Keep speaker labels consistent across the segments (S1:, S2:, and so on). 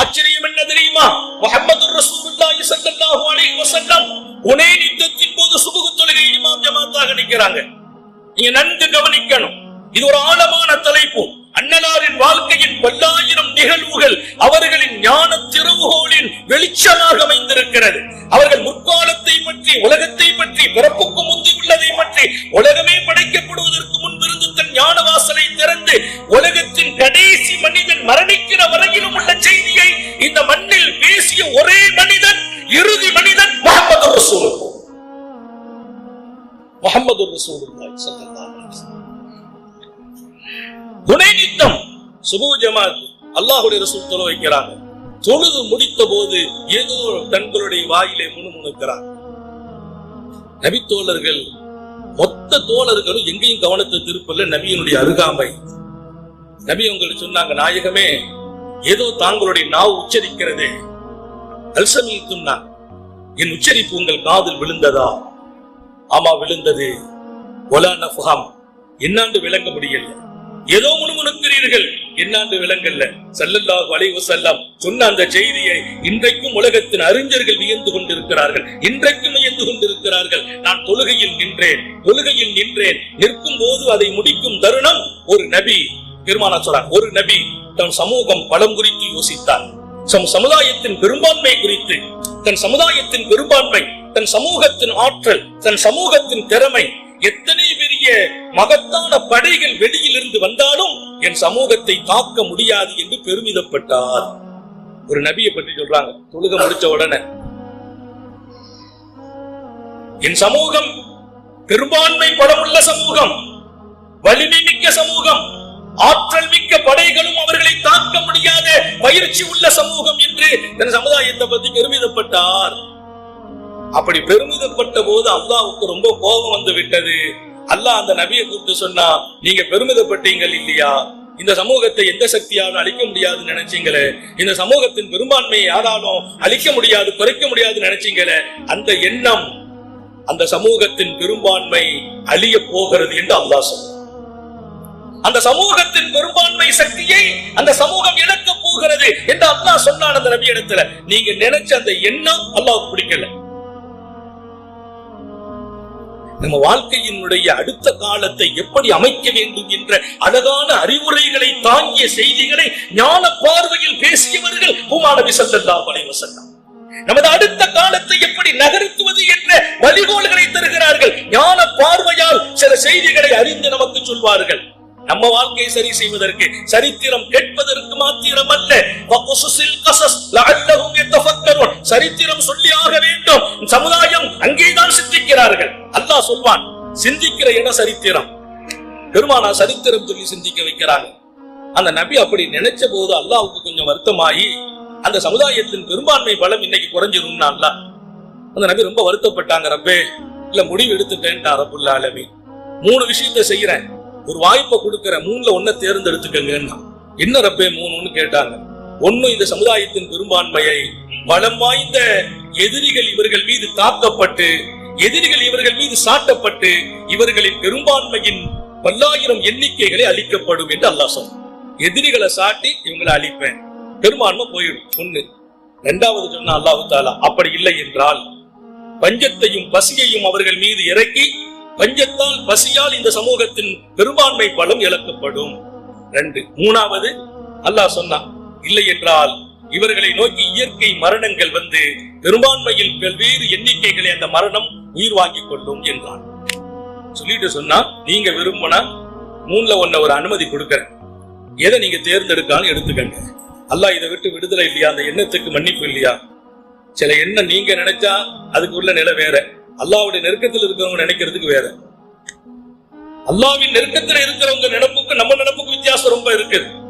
S1: ஆச்சரியம் என்ன தெரியுமா? முகமது ரசூலுல்லாஹி ஸல்லல்லாஹு அலைஹி வஸல்லம் உனைன் யுத்தத்தின் போது சுபுகு தொழுகை இமாம் ஜமாத்தாக நிற்கிறாங்க நீங்க நன்கு கவனிக்கணும். இது ஒரு ஆழமான தலைப்பு. அண்ணலாரின் வாழ்க்கையின் பல்லாயிரம் நிகழ்வுகள் அவர்களின் ஞான திருவுகோளின் வெளிச்சமாக அமைந்திருக்கிறது. அவர்கள் முற்காலத்தை பற்றி உலகத்தை பற்றி பிறப்புக்கு முந்தி உள்ளதை பற்றி உலகமே படைக்கப்படுவதற்கு முன்பிருந்து தன் ஞான வாசலை திறந்து உலகத்தின் கடைசி மனிதன் மரணிக்கிற வரையிலும் உள்ள இந்த மண்ணில் பேசிய ஒரே மனிதன் இறுதி மனிதன் முகமது ரசூல் முகமது ரசூலுல்லாஹி ஸல்லல்லாஹு அலைஹி வஸல்லம். துணை நித்தம் சுபு ஜமாத் அல்லாஹுடைய ரசூல் தொழ வைக்கிறாங்க. தொழுது முடித்த போது ஏதோ தங்களுடைய வாயிலே முணுமுணுக்கிறார் நபி தோழர்கள் மொத்த தோழர்களும் எங்கேயும் கவனத்தை திருப்பல நபியினுடைய அருகாமை. நபி உங்களுக்கு சொன்னாங்க நாயகமே ஏதோ தாங்களுடைய நாவு உச்சரிக்கிறதே. அல்சமீத்தும் என் உச்சரிப்பு உங்கள் காதில் விழுந்ததா? ஆமா விழுந்தது. ஒலா நஃபஹம் என்னாண்டு விளங்க முடியல? ஏதோ முணுமுணுக்கிறீர்கள் என்னாண்டு விளங்கல்ல சல்லல்லாஹு அலைஹி வஸல்லம் சொன்ன அந்த செய்தியை இன்றைக்கும் உலகத்தின் அறிஞர்கள் வியந்து கொண்டிருக்கிறார்கள். இன்றைக்கும் வியந்து கொண்டிருக்கிறார்கள். நான் தொழுகையில் நின்றேன் தொழுகையில் நின்றேன். நிற்கும் போது அதை முடிக்கும் தருணம் ஒரு நபி பெருமானா சொல்றார் ஒரு நபி தன் சமூகம் பலம் குறித்து யோசித்தார். சம் சமுதாயத்தின் பெரும்பான்மை குறித்து தன் சமுதாயத்தின் பெரும்பான்மை தன் சமூகத்தின் ஆற்றல் தன் சமூகத்தின் திறமை எத்தனை பெரிய மகத்தான படைகள் வெளியில் இருந்து வந்தாலும் என் சமூகத்தை தாக்க முடியாது என்று பெருமிதப்பட்டார். ஒரு நபியை பற்றி சொல்றாங்க தொழுக முடிச்ச உடனே. என் சமூகம் பெரும்பான்மை படமுள்ள சமூகம் வலிமை மிக்க சமூகம் ஆற்றல் மிக்க படைகளும் அவர்களை தாக்க முடியாத பயிற்சி உள்ள சமூகம் என்று தன் சமுதாயத்தை பத்தி பெருமிதப்பட்டார். அப்படி பெருமிதப்பட்ட போது அல்லாவுக்கு ரொம்ப கோபம் வந்து விட்டது. அல்லாஹ் அந்த நபியை கூப்பிட்டு சொன்னா நீங்க பெருமிதப்பட்டீங்கள் இல்லையா? இந்த சமூகத்தை எந்த சக்தியாலும் அழிக்க முடியாதுன்னு நினைச்சீங்களே? இந்த சமூகத்தின் பெரும்பான்மையை யாராலும் அழிக்க முடியாது குறைக்க முடியாதுன்னு நினைச்சீங்களே? அந்த எண்ணம் அந்த சமூகத்தின் பெரும்பான்மை அழிய போகிறது என்று அல்லாஹ் சொன்னார் அந்த சமூகத்தின் பெரும்பான்மை சக்தியை அந்த சமூகம் இழக்க போகிறது என்று அல்லாஹ் சொன்னான் அந்த நபி இடத்துல. நீங்க நினைச்ச அந்த எண்ணம் அல்லாஹ் பிடிக்கல. நம்ம வாழ்க்கையினுடைய அடுத்த காலத்தை எப்படி அமைக்க வேண்டும் என்ற அழகான அறிவுரைகளை தாங்கிய செய்திகளை ஞான பார்வையில் பேசியவர்கள் ஹுமானபி ஸல்லல்லாஹு அலைஹி வஸல்லம். நமது அடுத்த காலத்தை எப்படி நகர்த்துவது என்ற வழிகோள்களை தருகிறார்கள். ஞான பார்வையால் சில செய்திகளை அறிந்து நமக்கு சொல்வார்கள். நம்ம வாழ்க்கையை சரி செய்வதற்கு சரித்திரம் கேட்பதற்கு மாத்திரம் அல்ல சரித்திரம் சொல்லி வேண்டும். சமுதாயம் அங்கேதான் சிந்திக்கிறார்கள். அல்லாஹ் சொல்வான் சிந்திக்கிற இடம் சரித்திரம். பெருமானா சரித்திரம் சொல்லி சிந்திக்க வைக்கிறாங்க. அந்த நபி அப்படி நினைச்ச போது அல்லாவுக்கு கொஞ்சம் வருத்தமாயி அந்த சமுதாயத்தின் பெரும்பான்மை பலம் இன்னைக்கு குறைஞ்சிரும்னா அல்லாஹ். அந்த நபி ரொம்ப வருத்தப்பட்டாங்க ரப்பே இல்ல முடிவு எடுத்துட்டேன்டா ரபுல்லா ஆலமீன். மூணு விஷயத்தை செய்யறேன் ஒரு வாய்ப்பை கொடுக்கிற மூணுல ஒன்ன தேர்ந்தெடுத்துக்கங்கன்னா என்ன ரப்பே மூணுன்னு கேட்டாங்க. ஒண்ணு இந்த சமுதாயத்தின் பெரும்பான்மையை பலம் வாய்ந்த எதிரிகள் இவர்கள் மீது தாக்கப்பட்டு எதிரிகள் இவர்கள் மீது சாட்டப்பட்டு இவர்களின் பெரும்பான்மையின் பல்லாயிரம் எண்ணிக்கைகளை அளிக்கப்படும் என்று அல்லாஹ் சொன்ன எதிரிகளை சாட்டி இவங்களை அழிப்பேன். பெரும்பான்மை போயிடும். ஒண்ணு. இரண்டாவது சொன்ன அல்லாஹு தாலா அப்படி இல்லை என்றால் பஞ்சத்தையும் பசியையும் அவர்கள் மீது இறக்கி பஞ்சத்தால் பசியால் இந்த சமூகத்தின் பெரும்பான்மை பலம் இழக்கப்படும். ரெண்டு மூணாவது அல்லாஹ் சொன்னான் இல்லை என்றால் இவர்களை நோக்கி இயற்கை மரணங்கள் வந்து பெரும்பான்மையில் பல்வேறு எண்ணிக்கைகளை அந்த மரணம் உயிர் வாங்கிக் கொள்ளும் என்றான். சொல்லிட்டு சொன்னா நீங்க விரும்பினா மூணுல ஒன்ன ஒரு அனுமதி கொடுக்கறேன். எதை நீங்க தேர்ந்தெடுக்காலும் எடுத்துக்கங்க. அல்லாஹ் இதை விட்டு விடுதலை இல்லையா? அந்த எண்ணத்துக்கு மன்னிப்பு இல்லையா? சில எண்ணம் நீங்க நினைச்சா அதுக்கு உள்ள நிலை வேற. அல்லாவுடைய நெருக்கத்தில் இருக்கிறவங்க நினைக்கிறதுக்கு வேற. அல்லாவின் நெருக்கத்தில் இருக்கிறவங்க நினப்புக்கு நம்ம நினப்புக்கு வித்தியாசம் ரொம்ப இருக்குது.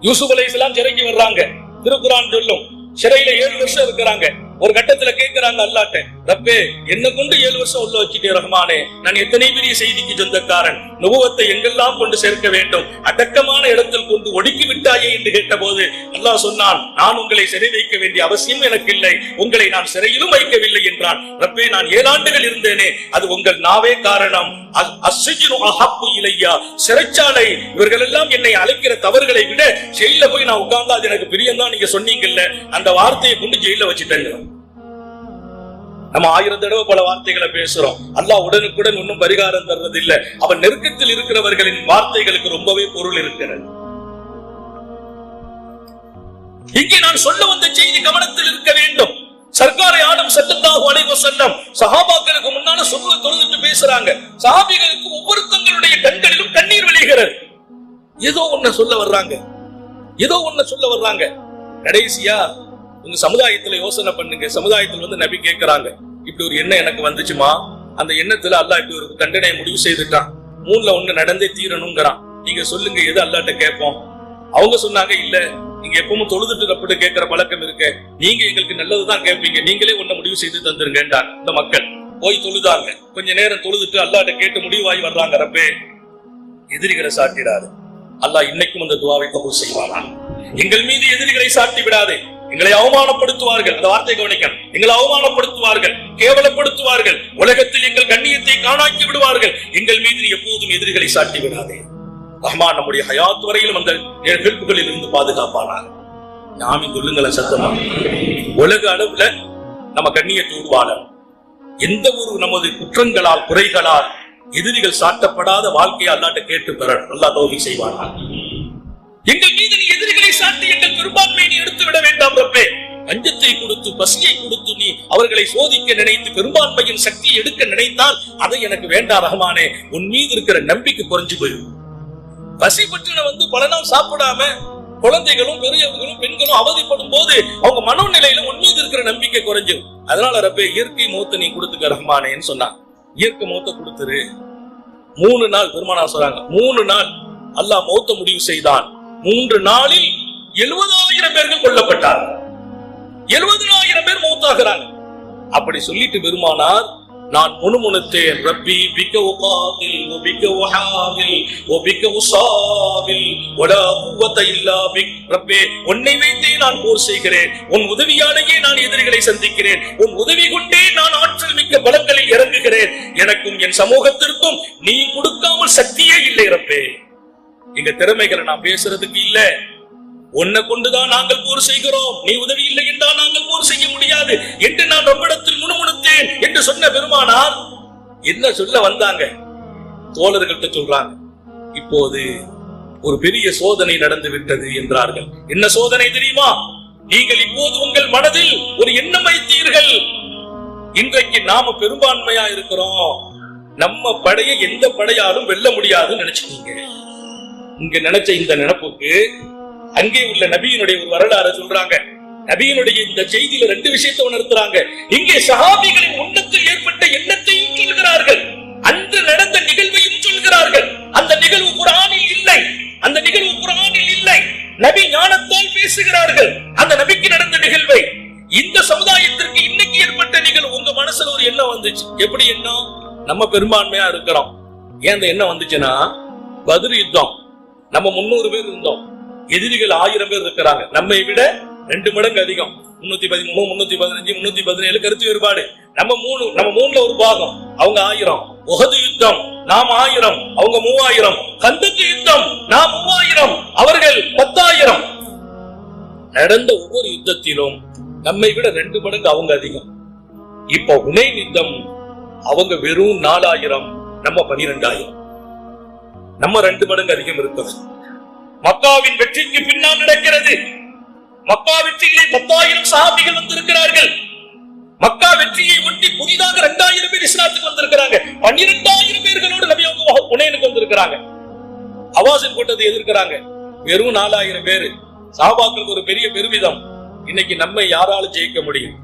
S1: யூசுப் அலை இஸ்லாம் சிறைக்கு வர்றாங்க. திருக்குரான் சொல்லும். சிறையில ஏழு வருஷம் இருக்கிறாங்க. ஒரு கட்டத்துல கேட்கிறாங்க அல்லாட்ட ரப்பே என்ன கொண்டு ஏழு வருஷம் உள்ள வச்சுட்டே ரஹ்மானே நான் எத்தனை பெரிய செய்திக்கு சொந்தக்காரன்? நுபவத்தை எங்கெல்லாம் கொண்டு சேர்க்க வேண்டும்? அடக்கமான இடத்தில் கொண்டு ஒடுக்கி விட்டாயே என்று கேட்டபோது அல்லாஹ் சொன்னான் நான் உங்களை சிறை வைக்க வேண்டிய அவசியம் எனக்கு இல்லை. உங்களை நான் சிறையிலும் வைக்கவில்லை என்றான். ரப்பே நான் ஏழாண்டுகள் இருந்தேனே அது உங்கள் நாவே காரணம். இலையா? சிறைச்சாலை இவர்கள் எல்லாம் என்னை அழைக்கிற தவறுகளை விட ஜெயில போய் நான் உட்கார்ந்தா அது எனக்கு பிரியம் தான் நீங்க சொன்னீங்கல்ல. அந்த வார்த்தையை கொண்டு ஜெயில வச்சுட்டேங்க நம்ம ஆயிரம் தடவை பல வார்த்தைகளை பேசுறோம். அல்லாஹ் உடனுக்குடன் ஒன்னும் பரிகாரம் தர்றது இல்ல அவன் நெருக்கத்தில் இருக்கிறவர்களின் வார்த்தைகளுக்கு ரொம்பவே பொருள் இருக்கிறது. இங்கே நான் சொல்ல வந்த செய்தி கவனத்தில் இருக்க வேண்டும். சர்க்காரை ஆடம் சட்டத்தாக அலைவ செல்லம் சஹாபாக்களுக்கு முன்னால சொல்ல தொழுதுட்டு பேசுறாங்க. சஹாபிகளுக்கு ஒவ்வொருத்தங்களுடைய கண்களிலும் கண்ணீர் வெளிகிறது ஏதோ ஒன்ன சொல்ல வர்றாங்க. ஏதோ ஒன்ன சொல்ல வர்றாங்க. கடைசியா உங்க சமுதாயத்துல யோசனை பண்ணுங்க. சமுதாயத்துல வந்து நபி கேட்கறாங்க இப்படி ஒரு எண்ணம் எனக்கு வந்துச்சுமா? அந்த எண்ணத்துல அல்லாஹ் இப்படி ஒரு தண்டனையை முடிவு செய்துட்டான். மூணுல ஒண்ணு நடந்தே தீரணுங்கிறான். நீங்க சொல்லுங்க எது அல்லாட்ட கேட்போம்? அவங்க சொன்னாங்க இல்ல நீங்க எப்பவும் தொழுதுட்டு அப்படி கேட்கிற பழக்கம் இருக்கு. நீங்க எங்களுக்கு நல்லதுதான் கேட்பீங்க. நீங்களே ஒண்ணு முடிவு செய்து தந்துருங்கன்றாங்க இந்த மக்கள். போய் தொழுதாங்க. கொஞ்ச நேரம் தொழுதுட்டு அல்லாட்ட கேட்டு முடிவாகி வர்றாங்க ரப்பே. எதிரிகளை சாட்டிடாது. அல்லாஹ் இன்னைக்கும் அந்த துவாவை கபூல் செய்வானா? எங்கள் மீது எதிரிகளை சாட்டி விடாதே. எங்களை அவமானப்படுத்துவார்கள். அந்த வார்த்தை கவனிக்கணும் எங்களை அவமானப்படுத்துவார்கள். கேவலப்படுத்துவார்கள். உலகத்தில் எங்கள் கண்ணியத்தை காணாக்கி விடுவார்கள். எங்கள் மீது நீ எப்போதும் எதிரிகளை சாட்டி விடாதே. ரஹ்மான் நம்முடைய ஹயாத் வரையிலும் அந்த நிகழ்வுகளில் இருந்து பாதுகாப்பானாக. நாமி சொல்லுங்களேன் சத்தமா? உலக அளவுல நம்ம கண்ணியத்தை உருவாளர். எந்த ஒரு நமது குற்றங்களால் குறைகளால் எதிரிகள் சாட்டப்படாத வாழ்க்கையை அல்லாட்ட கேட்டு பெற நல்லா தோல்வி செய்வானா எங்கள் மீது நீ சாட்டி எங்கள் பெரும்பான்மையை நீ எடுத்து விட வேண்டாம் ரப்பே. அஞ்சத்தை கொடுத்து பசியை கொடுத்து நீ அவர்களை சோதிக்க நினைத்து பெரும்பான்மையின் சக்தியை எடுக்க நினைத்தால் அதை எனக்கு வேண்டாம் ரஹ்மானே. உன் மீது இருக்கிற நம்பிக்கை குறைஞ்சு போயிடும். பசி பற்றின வந்து பல நாள் சாப்பிடாம குழந்தைகளும் பெரியவர்களும் பெண்களும் அவதிப்படும் போது அவங்க மனோநிலையில உன் மீது இருக்கிற நம்பிக்கை குறைஞ்சிடும் அதனால ரப்பே இயற்கை மூத்த நீ கொடுத்துக்க ரஹ்மானேன்னு சொன்னான். இயற்கை மூத்த கொடுத்துரு. மூணு நாள் பெருமானா சொல்றாங்க மூணு நாள். அல்லாஹ் மௌத்த முடிவு செய்தான். மூன்று நாளில் எழுபதாயிரம் பேர்கள் கொல்லப்பட்டார்கள் எழுபதாயிரம் பேர் மூத்தாகிறார்கள். அப்படி சொல்லிட்டு பெருமானார் நான் முணுமுணுத்தேன் ரப்பி பிக்க உகாதில் ஒபிக்க உஹாவில் ஒபிக்க உசாவில் வலா குவத்த இல்லா பிக் ரப்பே உன்னை வைத்தே நான் போர் செய்கிறேன். உன் உதவியாலேயே நான் எதிரிகளை சந்திக்கிறேன். உன் உதவி கொண்டே நான் ஆற்றல் மிக்க பலங்களில் இறங்குகிறேன். எனக்கும் என் சமூகத்திற்கும் நீ கொடுக்காமல் சக்தியே இல்லை ரப்பே. எங்க திறமைகளை நான் பேசுறதுக்கு இல்ல. உன்னை கொண்டுதான் நாங்கள் போர் செய்கிறோம். நீ உதவி இல்லை என்றால் நாங்கள் போர் செய்ய முடியாது என்று நான் ரொம்பிடத்தில் முணுமுணுத்தேன் என்று சொன்ன பெருமானார் என்ன சொல்ல வந்தாங்க? தோழர்கள்ட்ட சொல்றாங்க இப்போது ஒரு பெரிய சோதனை நடந்து விட்டது என்றார்கள். என்ன சோதனை தெரியுமா? நீங்கள் இப்போது உங்கள் மனதில் ஒரு எண்ணம் வைத்தீர்கள். இன்றைக்கு நாம பெரும்பான்மையா இருக்கிறோம். நம்ம படையை எந்த படையாலும் வெல்ல முடியாதுன்னு நினைச்சிட்டீங்க இங்க நினைச்ச இந்த நினப்புக்கு அங்கே உள்ள நபியினுடைய ஒரு வரலாறு சொல்றாங்க. நபியினுடைய இந்த செய்தியில ரெண்டு விஷயத்தை உணர்த்துறாங்க. இங்கே சஹாபிகளின் உண்ணத்தில் ஏற்பட்ட எண்ணத்தையும் சொல்கிறார்கள். அன்று நடந்த நிகழ்வையும் சொல்கிறார்கள். அந்த நிகழ்வு குரானில் இல்லை. அந்த நிகழ்வு குரானில் இல்லை. நபி ஞானத்தால் பேசுகிறார்கள். அந்த நபிக்கு நடந்த நிகழ்வை. இந்த சமுதாயத்திற்கு இன்னைக்கு ஏற்பட்ட நிகழ்வு உங்க மனசுல ஒரு எண்ணம் வந்துச்சு. எப்படி எண்ணம்? நம்ம பெரும்பான்மையா இருக்கிறோம். ஏன் அந்த எண்ணம் வந்துச்சுன்னா பதில் யுத்தம். நம்ம முன்னூறு பேர் இருந்தோம். எதிரிகள் ஆயிரம் பேர் இருக்கிறாங்க. நம்மை விட ரெண்டு மடங்கு அதிகம். முன்னூத்தி பதிமூணு முன்னூத்தி பதினஞ்சு முன்னூத்தி பதினேழு கருத்து வேறுபாடு. நம்ம மூணு நம்ம மூணுல ஒரு பாகம். அவங்க ஆயிரம். உகது யுத்தம் நாம் ஆயிரம். அவங்க மூவாயிரம். கந்தத்து யுத்தம் நாம் மூவாயிரம். அவர்கள் பத்தாயிரம். நடந்த ஒவ்வொரு யுத்தத்திலும் நம்மை விட ரெண்டு மடங்கு அவங்க அதிகம். இப்ப உனை யுத்தம் அவங்க வெறும் நாலாயிரம் நம்ம பனிரெண்டாயிரம். நம்ம ரெண்டு மடங்கு அதிகம் இருக்கிறது. மக்காவின் வெற்றிக்கு பின்னால் நடக்கிறது. மக்கா வெற்றியிலே பத்தாயிரம் சஹாபிகள் வந்திருக்கிறார்கள். மக்கா வெற்றியை ஒட்டி புதிதாக இரண்டாயிரம் பேர் இஸ்லாத்துக்கு வந்திருக்கிறாங்க. பன்னிரெண்டாயிரம் பேர்களோடு நபி அவங்க வந்திருக்கிறாங்க. அவாசின் கூட்டத்தை எதிர்க்கிறாங்க. வெறும் நாலாயிரம் பேரு. சாபாக்களுக்கு ஒரு பெரிய பெருமிதம். இன்னைக்கு நம்மை யாராலும் ஜெயிக்க முடியும்.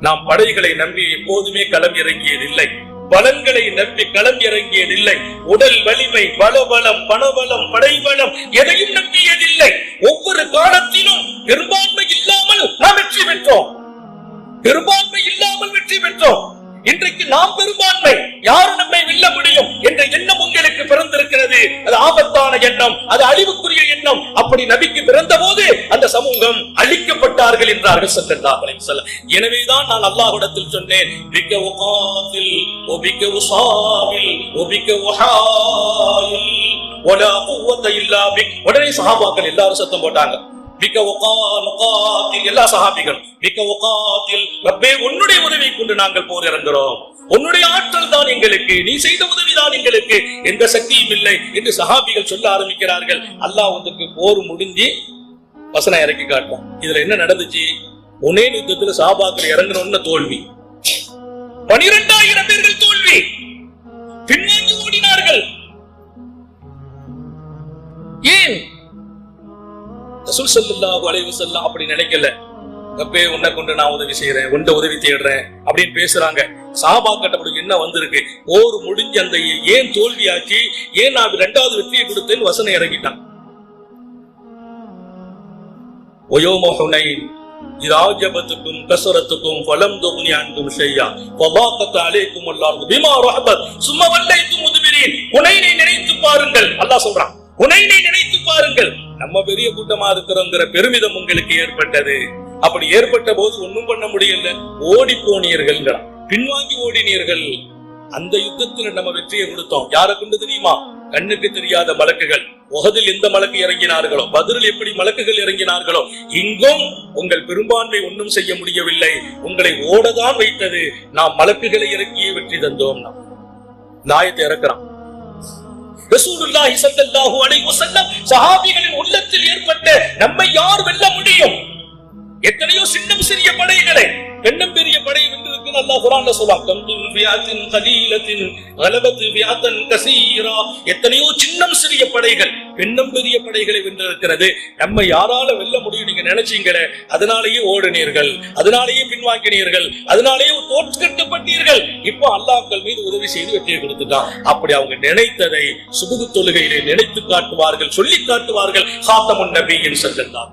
S1: நாம் படைகளை நம்பி எப்போதுமே களம் இறங்கியதில்லை. பலன்களை நம்பி களம் இறங்கியதில்லை. உடல் வலிமை பலபலம் பணபலம் படைபலம் எதையும் நம்பியதில்லை. ஒவ்வொரு காலத்திலும் பெரும்பான்மை இல்லாமல் நாம் வெற்றி பெற்றோம். பெரும்பான்மை இல்லாமல் வெற்றி பெற்றோம். இன்றைக்கு நாம் பெரும்பான்மை. யாரு நம்மை வெல்ல முடியும் என்ற எண்ணம் உங்களுக்கு பிறந்திருக்கிறது. அது ஆபத்தான எண்ணம் அது அழிவுக்குரிய எண்ணம். அப்படி நபிக்கு பிறந்த போது அந்த சமூகம் அழிக்கப்பட்டார்கள் என்றார்கள் ஸல்லல்லாஹு அலைஹி வஸல்லம். எனவேதான் நான் அல்லாஹ்விடத்தில் சொன்னேன் பிக்க உகாத்தில் ஒபிக்க உசாவில் ஒபிக்க உஹாயில் வலா குவத்த இல்லா பிக். உடனே சஹாபாக்கள் எல்லாரும் சத்தம் போட்டாங்க. பிக்க உகாத்தில் எல்லா சஹாபிகள் மிக்க உகாத்தில் ரப்பே உன்னுடைய உதவி கொண்டு நாங்கள் போர் இறங்குறோம். உன்னுடைய ஆற்றல் தான் எங்களுக்கு நீ செய்த உதவிதான் எங்களுக்கு. எந்த சக்தியும் இல்லை என்று சஹாபிகள் சொல்ல ஆரம்பிக்கிறார்கள். அல்லாஹ் வந்துக்கு போர் முடிஞ்சு வசனம் இறக்கி காட்டான் இதுல என்ன நடந்துச்சு? ஒனே யுத்தத்துல சஹாபாக்கள் இறங்கணும்னு தோல்வி. பனிரெண்டாயிரம் பேர்கள் தோல்வி. பின்வாங்கி ஓடினார்கள். ஏன்? ரசூல் சல்லாஹு அலைவு செல்லாம் அப்படி நினைக்கல. கப்பே உன்னை கொண்டு நான் உதவி செய்யறேன் உண்ட உதவி தேடுறேன் அப்படின்னு பேசுறாங்க. சாபா கட்டப்படும் என்ன வந்திருக்கு? ஓர் முடிஞ்சு அந்த ஏன் தோல்வியாக்கி ஏன் நான் ரெண்டாவது வெற்றியை கொடுத்தேன்னு வசனம் இறங்கிட்டான். ஒயோமஹுனை இராஜபத்துக்கும் கசரத்துக்கும் பலம் தொகுனி அன்பும் செய்யா வபாக்கத்து அலைக்கும் அல்லாஹு பிமா ரஹபத். சும்மா வல்லைக்கும் முதுபிரீன் உனைனை நினைத்து பாருங்கள். அல்லாஹ் சொல்றான் உனைனை நினைத்து பாருங்கள். நம்ம பெரிய கூட்டமா இருக்கிறோங்கிற பெருமிதம் உங்களுக்கு ஏற்பட்டது. அப்படி ஏற்பட்ட போது ஒன்றும் பண்ண முடியல. ஓடி போனீர்கள் பின்வாங்கி ஓடினீர்கள். அந்த யுத்தத்துல நம்ம வெற்றியை கொடுத்தோம். யாரை கொண்டு தெரியுமா? கண்ணுக்கு தெரியாத மலக்குகள். உகதில் எந்த மலக்கு இறங்கினார்களோ? பதிலில் எப்படி மலக்குகள் இறங்கினார்களோ? இங்கும் உங்கள் பெரும்பான்மை ஒன்றும் செய்ய முடியவில்லை. உங்களை ஓடதான் வைத்தது. நாம் மலக்குகளை இறக்கியே வெற்றி தந்தோம். நாம். நாயத்தை இறக்குறான். ரசூலுல்லாஹி ஸல்லல்லாஹு அலைஹி வஸல்லம் சஹாபிகளின் உள்ளத்தில் ஏற்பட்ட நம்மை யார் வெல்ல முடியும்? எத்தனையோ சின்னம் சிறிய படைகளை பெண்ணும் பெரிய படை வென்றிருக்கு அல்லாஹ் குர்ஆன்ல சொல்றான் கம்தும் ஃபியாத்தின் கலீலத்தின் கலபத்து ஃபியாத்தன் கசீரா. எத்தனையோ சின்னம் சிறிய படைகள் பெண்ணும் பெரிய படைகளை வென்றிருக்கிறது. நம்ம யாரால வெல்ல முடியும் நீங்க நினைச்சீங்களே? அதனாலேயே ஓடினீர்கள் அதனாலேயே பின்வாங்கினீர்கள் அதனாலேயே தோற்கட்டப்பட்டீர்கள் இப்போ அல்லாஹ்கள் மீது உதவி செய்து வெற்றியை கொடுத்துட்டான். அப்படி அவங்க நினைத்ததை சுபுகு தொழுகையிலே நினைத்து காட்டுவார்கள் சொல்லி காட்டுவார்கள். ஹாத்தமுன் நபியின் செல்லலாம்